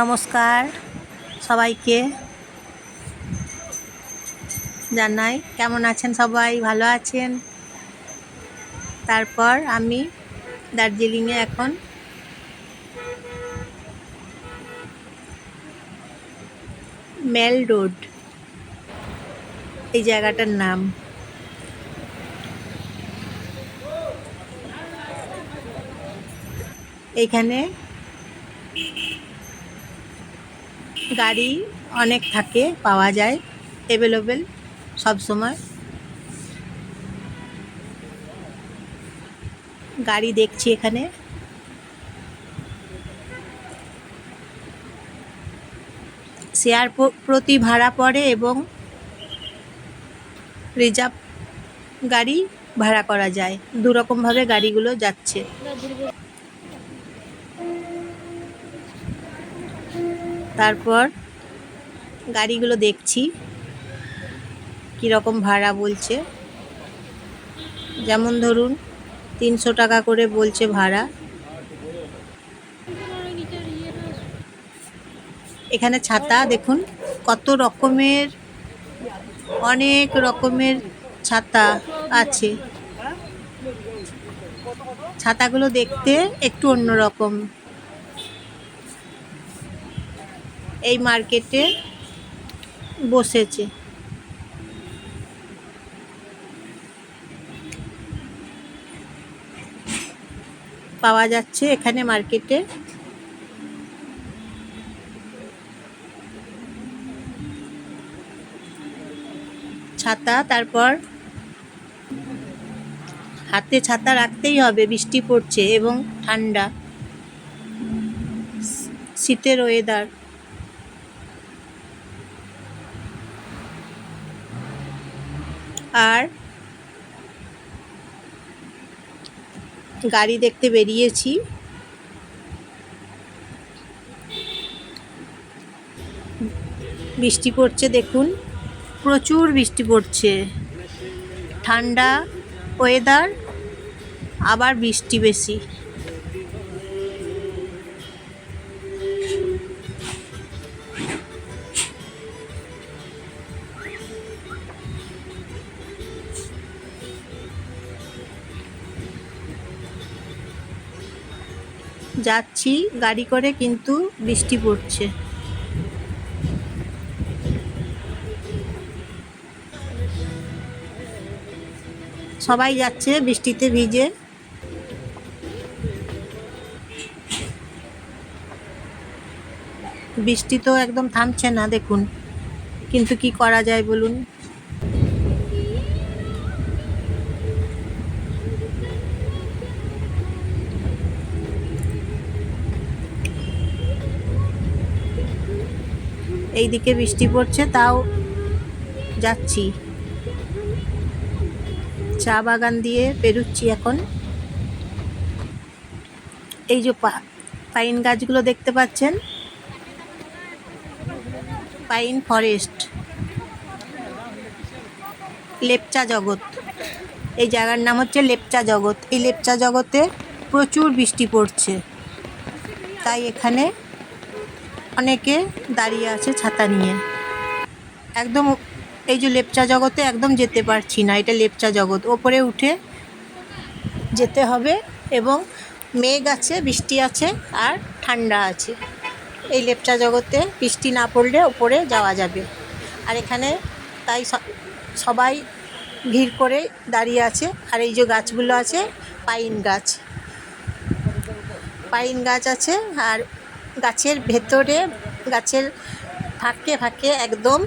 নমস্কার সবাইকে জানাই। কেমন আছেন সবাই? ভালো আছেন? তারপর আমি দার্জিলিংয়ে এখন মেল রোড, এই জায়গাটার নাম। এইখানে গাড়ি অনেক থাকে, পাওয়া যায় অ্যাভেলেবেল সময়। গাড়ি দেখছি এখানে। শেয়ার প্রতি ভাড়া পড়ে এবং রিজার্ভ গাড়ি ভাড়া করা যায়। দুরকমভাবে গাড়িগুলো যাচ্ছে। তারপর গাড়িগুলো দেখছি, কীরকম ভাড়া বলছে। যেমন ধরুন, তিনশো টাকা করে বলছে ভাড়া। এখানে ছাতা, দেখুন, কত রকমের, অনেক রকমের ছাতা আছে। ছাতাগুলো দেখতে একটু অন্যরকম। এই মার্কেটে বসেছে। পাওয়া যাচ্ছে এখানে মার্কেটে। ছাতা, তারপর হাতে ছাতা রাখতেই হবে, বৃষ্টি পড়ছে এবং ঠান্ডা। শীতের ওয়েদার আর গাড়ি দেখতে বেরিয়েছি। বৃষ্টি পড়ছে, দেখুন। প্রচুর বৃষ্টি পড়ছে। ঠান্ডা ওয়েদার আবার বৃষ্টি বেশি। যাচ্ছি, গাড়ি করে কিন্তু বৃষ্টি পড়ছে। সবাই যাচ্ছে বৃষ্টিতে ভিজে। বৃষ্টি তো একদম থামছে না, দেখুন। কিন্তু কি করা যায় বলুন? এইদিকে বৃষ্টি পড়ছে, তাও যাচ্ছি। চা বাগান দিয়ে পেরুচ্ছি এখন। এই যে পাইন গাছগুলো দেখতে পাচ্ছেন? Pine forest. লেপচা জগৎ। এই জায়গার নাম হচ্ছে লেপচা জগৎ। এই লেপচা জগতে প্রচুর বৃষ্টি পড়ছে। তাই এখানে অনেকে দাঁড়িয়ে আছে ছাতা নিয়ে। একদম এই যে লেপচা জগতে একদম যেতে পারছি না, এটা লেপচা জগৎ। ওপরে উঠে যেতে হবে এবং মেঘ আছে, বৃষ্টি আছে আর ঠান্ডা আছে। এই লেপচা জগতে বৃষ্টি না পড়লে ওপরে যাওয়া যাবে। আর এখানে তাই সবাই ভিড় করে দাঁড়িয়ে আছে। আর এই যে গাছগুলো আছে, পাইন গাছ। পাইন গাছ আছে আর গাছের ভেতরে গাছের ফাঁকে ফাঁকে একদম